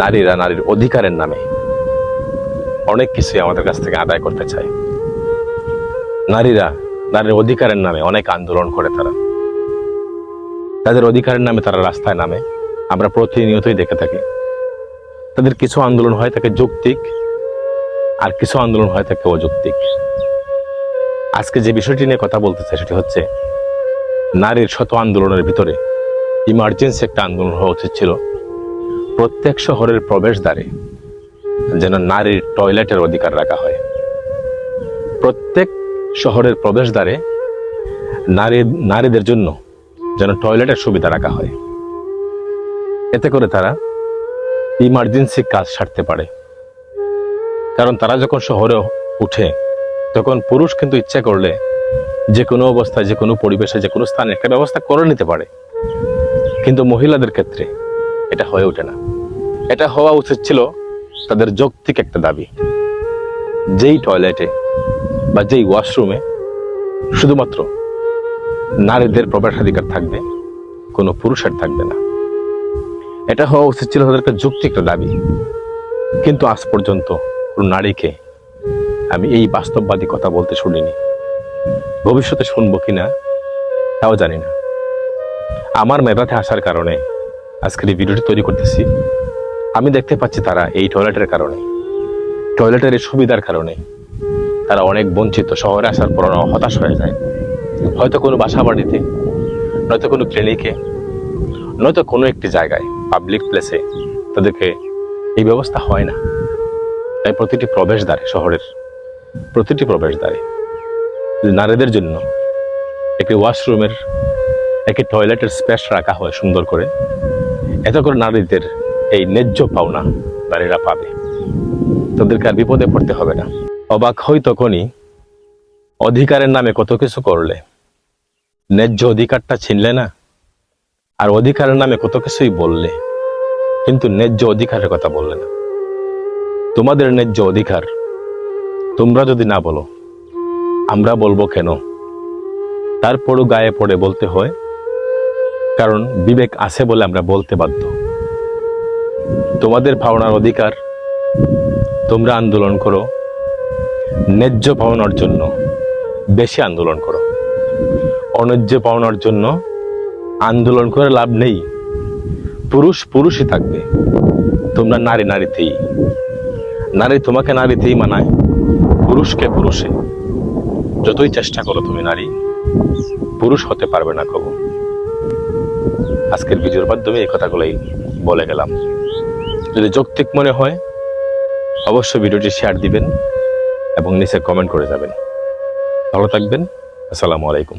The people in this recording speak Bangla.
নারীরা নারীর অধিকারের নামে অনেক কিছুই আমাদের কাছ থেকে আদায় করতে চায়। নারীরা নারীর অধিকারের নামে অনেক আন্দোলন করে তারা। তাদের অধিকারের নামে তারা রাস্তায় নামে। আমরা প্রতিনিয়তই দেখে থাকি। তাদের কিছু আন্দোলন হয় থাকে যৌক্তিক, আর কিছু আন্দোলন হয় থাকে অযৌক্তিক। আজকে যে বিষয়টি নিয়ে কথা বলতে চাই সেটি হচ্ছে, নারীর শত আন্দোলনের ভিতরে ইমার্জেন্সি একটা আন্দোলন হওয়া উচিত ছিল। প্রত্যেক শহরের প্রবেশদ্বারে যেন নারীর টয়লেটের অধিকার রাখা হয়। প্রত্যেক শহরের প্রবেশদ্বারে নারী, নারীদের জন্য যেন টয়লেটের সুবিধা রাখা হয়। এতে করে তারা ইমার্জেন্সি কাজ সারতে পারে। কারণ তারা যখন শহরে উঠে, তখন পুরুষ কিন্তু ইচ্ছা করলে যে কোনো অবস্থায়, যে কোনো পরিবেশে, যে কোনো স্থানে একটা ব্যবস্থা করে নিতে পারে। কিন্তু মহিলাদের ক্ষেত্রে এটা হয়ে ওঠে না। এটা হওয়া উচিত ছিল তাদের যৌক্তিক একটা দাবি। যেই টয়লেটে বা যেই ওয়াশরুমে শুধুমাত্র নারীদের প্রবেশাধিকার থাকবে, কোনো পুরুষের থাকবে না। এটা হওয়া উচিত ছিল তাদের একটা যুক্তি একটা দাবি। কিন্তু আজ পর্যন্ত কোনো নারীকে আমি এই বাস্তববাদী কথা বলতে শুনিনি। ভবিষ্যতে শুনব কিনা তাও জানি না। আমার মেধাতে আসার কারণে আজকের এই ভিডিওটি তৈরি করতেছি। আমি দেখতে পাচ্ছি তারা এই টয়লেটের কারণে। টয়লেটের এই সুবিধার কারণে তারা অনেক বঞ্চিত। শহরে আসার পর হতাশ হয়ে যায়। হয়তো কোনো বাসা বাড়িতে নয়তো কোনো ক্লিনিকে নয়তো কোনো একটি জায়গায় পাবলিক প্লেসে তাদেরকে এই ব্যবস্থা হয় না। তাই প্রতিটি প্রবেশদ্বারে, শহরের প্রতিটি প্রবেশদ্বারে নারীদের জন্য একটি ওয়াশরুমের একটি টয়লেটের স্পেস রাখা হয় সুন্দর করে, এত করে নারীদের এই ন্যায্য পাওনা নারীরা পাবে। তাদেরকে আর বিপদে পড়তে হবে না। অবাক হই তখনই অধিকারের নামে কত কিছু করলে। ন্যায্য অধিকারটা ছিনলে না, আর অধিকারের নামে কত কিছুই বললে। কিন্তু ন্যায্য অধিকারের কথা বললে না। তোমাদের ন্যায্য অধিকার তোমরা যদি না বলো, আমরা বলব কেন? তারপরও গায়ে পড়ে বলতে হয়, কারণ বিবেক আছে বলে আমরা বলতে বাধ্য। তোমাদের পাওনার অধিকার। তোমরা আন্দোলন করো। ন্যায্য পাওনার জন্য বেশি আন্দোলন করো। অন্যায্য পাওনার জন্য আন্দোলন করে লাভ নেই। পুরুষ পুরুষই থাকবে। তোমরা নারী নারীতেই। নারী তোমাকে নারীতেই মানায়। পুরুষকে পুরুষে। যতই চেষ্টা করো তুমি নারী, পুরুষ হতে পারবে না কবু আজকের ভিডিওর মাধ্যমে এই কথাগুলোই বলে গেলাম। যদি যৌক্তিক মনে হয়, অবশ্যই ভিডিওটি শেয়ার দিবেন এবং নিচে কমেন্ট করে যাবেন। ভালো থাকবেন। আসসালামু আলাইকুম।